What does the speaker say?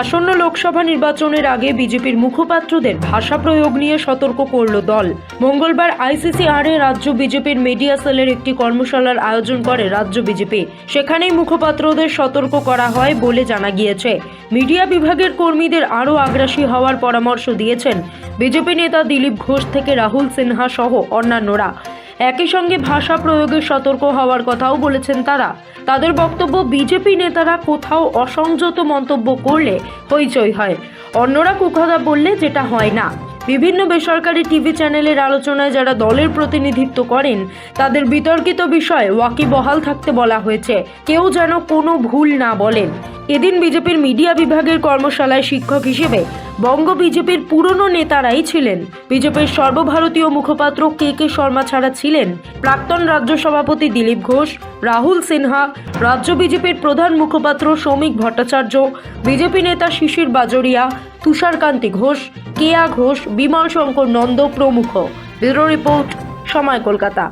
আসন্ন লোকসভা নির্বাচনের আগে বিজেপির মুখপাত্রদের ভাষা প্রয়োগ নিয়ে সতর্ক করল দল। মঙ্গলবার আইসিসিআর এ রাজ্য বিজেপির মিডিয়া সেলের একটি কর্মশালার আয়োজন করে রাজ্য বিজেপি। সেখানেই মুখপাত্রদের সতর্ক করা হয় বলে জানা গিয়েছে। মিডিয়া বিভাগের কর্মীদের আরও আগ্রাসী হওয়ার পরামর্শ দিয়েছেন বিজেপি নেতা দিলীপ ঘোষ থেকে রাহুল সিনহা সহ অন্যান্যরা। একই সঙ্গে ভাষা প্রয়োগে সতর্ক হওয়ার কথাও বলেছেন তারা। তাদের বক্তব্য বিজেপি নেতারা কোথাও অসংযত মন্তব্য করলে হইচই হয়। অন্যরা কুকথা বললে যেটা হয় না। বিভিন্ন বেসরকারি টিভি চ্যানেলের আলোচনায় যারা দলের প্রতিনিধিত্ব করেন, তাদের বিতর্কিত বিষয়ে ওয়াকিবহাল থাকতে বলা হয়েছে। কেউ যেন কোনো ভুল না বলেন। এদিন বিজেপির মিডিয়া বিভাগের কর্মশালায় শিক্ষক হিসেবে বঙ্গ বিজেপির পুরনো নেতারাই ছিলেন। বিজেপির সর্বভারতীয় মুখপাত্র কে কে শর্মা ছাড়া ছিলেন প্রাক্তন রাজ্য সভাপতি দিলীপ ঘোষ, রাহুল সিনহা, রাজ্য বিজেপির প্রধান মুখপাত্র শ্রমিক ভট্টাচার্য, বিজেপি নেতা শিশির বাজরিয়া, তুষারকান্তি ঘোষ, কেয়া ঘোষ, বিমল শঙ্কর নন্দ প্রমুখ। ব্যুরো রিপোর্ট, সময় কলকাতা।